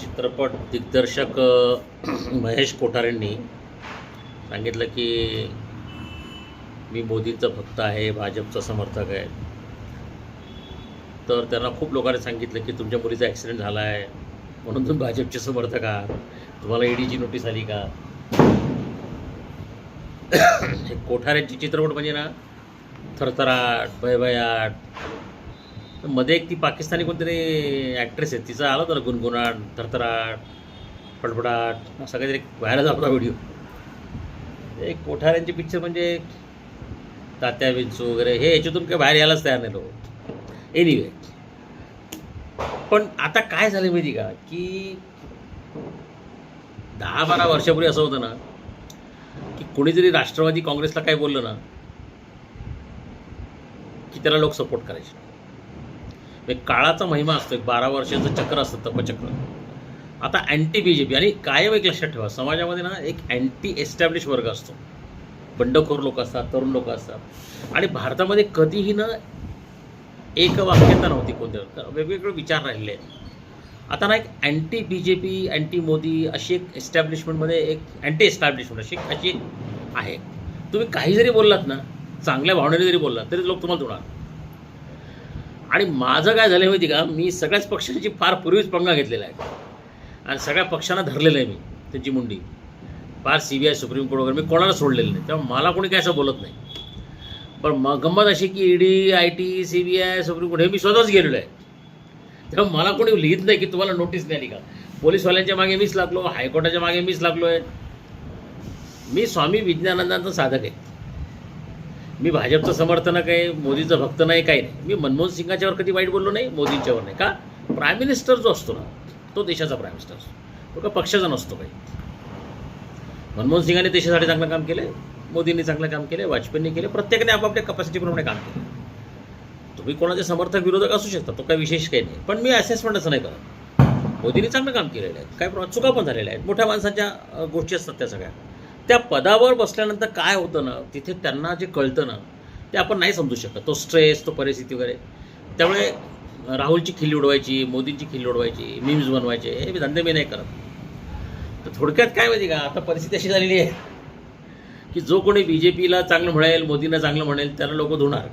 चित्रपट दिग्दर्शक महेश कोठारेंनी सांगितलं की मी मोदींचा भक्त आहे भाजपचा समर्थक आहे. तर त्यांना खूप लोकांनी सांगितलं की तुमच्या मुलीचा ॲक्सिडेंट झाला आहे म्हणून तुम्ही भाजपचे समर्थक आहात. तुम्हाला ईडीची नोटीस आली का? हे चित्रपट म्हणजे ना थरथराट भयभयाट तर मध्ये एक ती पाकिस्तानी कोणतरी ॲक्ट्रेस आहे तिचा आला होता गुणगुणाट थरथराट फडफडाट सगळ्यात एक व्हायरल झाला होता व्हिडिओ एक कोठाऱ्यांचे पिक्चर म्हणजे तात्या विंचू वगैरे हे याच्यातून काय बाहेर यायलाच तयार नाही लोक. एनिवे पण आता काय झालं माहिती का? की दहा बारा वर्षापूर्वी असं होतं ना की कोणी जरी राष्ट्रवादी काँग्रेसला काय बोललं ना की त्याला लोक सपोर्ट करायचे. एक काळाचा महिमा असतो एक बारा वर्षाचं चक्र असतं तपचक्र. आता अँटी बी जे पी आणि कायम एक लक्षात ठेवा समाजामध्ये ना एक अँटी एस्टॅब्लिश वर्ग असतो. बंडखोर लोक असतात तरुण लोक असतात. आणि भारतामध्ये कधीही ना एक वाक्यता नव्हती कोणत्या वेगवेगळे विचार राहिले आहेत. आता ना एक anti B J P anti Modi अशी एक एस्टॅब्लिशमेंटमध्ये एक अँटी एस्टॅब्लिशमेंट अशी अशी आहे. तुम्ही काही जरी बोललात ना चांगल्या भावनेने जरी बोललात तरी लोक तुम्हाला धुणार आणि माझं काय झालं माहिती का? मी सगळ्याच पक्षांची फार पूर्वीच पंगा घेतलेला आहे. आणि सगळ्या पक्षांना धरलेलं आहे मी त्यांची मुंडी. फार C B I supreme court वगैरे मी कोणाला सोडलेलं नाही. तेव्हा मला कोणी काय असं बोलत नाही. पण मग गंमत अशी की ED I T C B I supreme court हे मी स्वतःच गेलेलो आहे. तेव्हा मला कोणी लिहित नाही की तुम्हाला नोटीस नाही आली का? पोलीसवाल्यांच्या मागे मीच लागलो हायकोर्टाच्या मागे मीच लागलो आहे मी स्वामी विज्ञानंदांचा साधक आहे. मी भाजपचं समर्थनक आहे मोदीचं भक्त नाही काही नाही. मी मनमोहन सिंगाच्यावर कधी वाईट बोललो नाही मोदींच्यावर नाही. का? प्राईम मिनिस्टर जो असतो ना तो देशाचा प्राईम मिनिस्टर असतो. तो का पक्षाचा नसतो काही. मनमोहन सिंगाने देशासाठी चांगलं काम केलं मोदींनी चांगलं काम केलं वाजपेयींनी केलं प्रत्येकाने आपापल्या कपॅसिटीप्रमाणे काम केलं तुम्ही कोणाचे समर्थक विरोधक असू शकता तो काही विशेष काही नाही. पण मी असेसमेंट असं नाही करत. मोदींनी चांगलं काम केलेलं आहे. काही प्रमाणात चुका पण झालेल्या आहेत. मोठ्या माणसांच्या गोष्टी असतात त्या सगळ्या. त्या पदावर बसल्यानंतर काय होतं ना तिथे त्यांना जे कळतं ना ते आपण नाही समजू शकत. तो स्ट्रेस तो परिस्थिती वगैरे. त्यामुळे राहुलची खिल्ली उडवायची मोदींची खिल्ली उडवायची मीम्स बनवायचे हे मी धंदे मी नाही करत. तर थोडक्यात काय माहिती का आता परिस्थिती अशी झालेली आहे की जो कोणी बी जे पीला चांगलं म्हणेल मोदींना चांगलं म्हणेल त्याला लोक धुणार.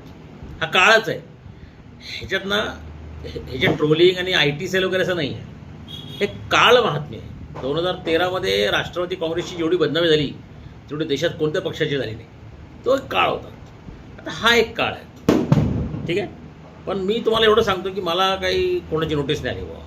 हा काळच आहे. ह्याच्यात ना ह्याच्यात ट्रोलिंग आणि आय टी सेल वगैरे असं नाही आहे हे काळ महात्म्य आहे दोन हजार तेरामध्ये राष्ट्रवादी काँग्रेसची जेवढी बदनामी झाली तेवढी देशात कोणत्या पक्षाची झाली नाही. तो एक काळ होता. आता हा एक काळ आहे. ठीक आहे? पण मी तुम्हाला एवढं सांगतो की मला काही कोणाची नोटीस नाही आली बाबा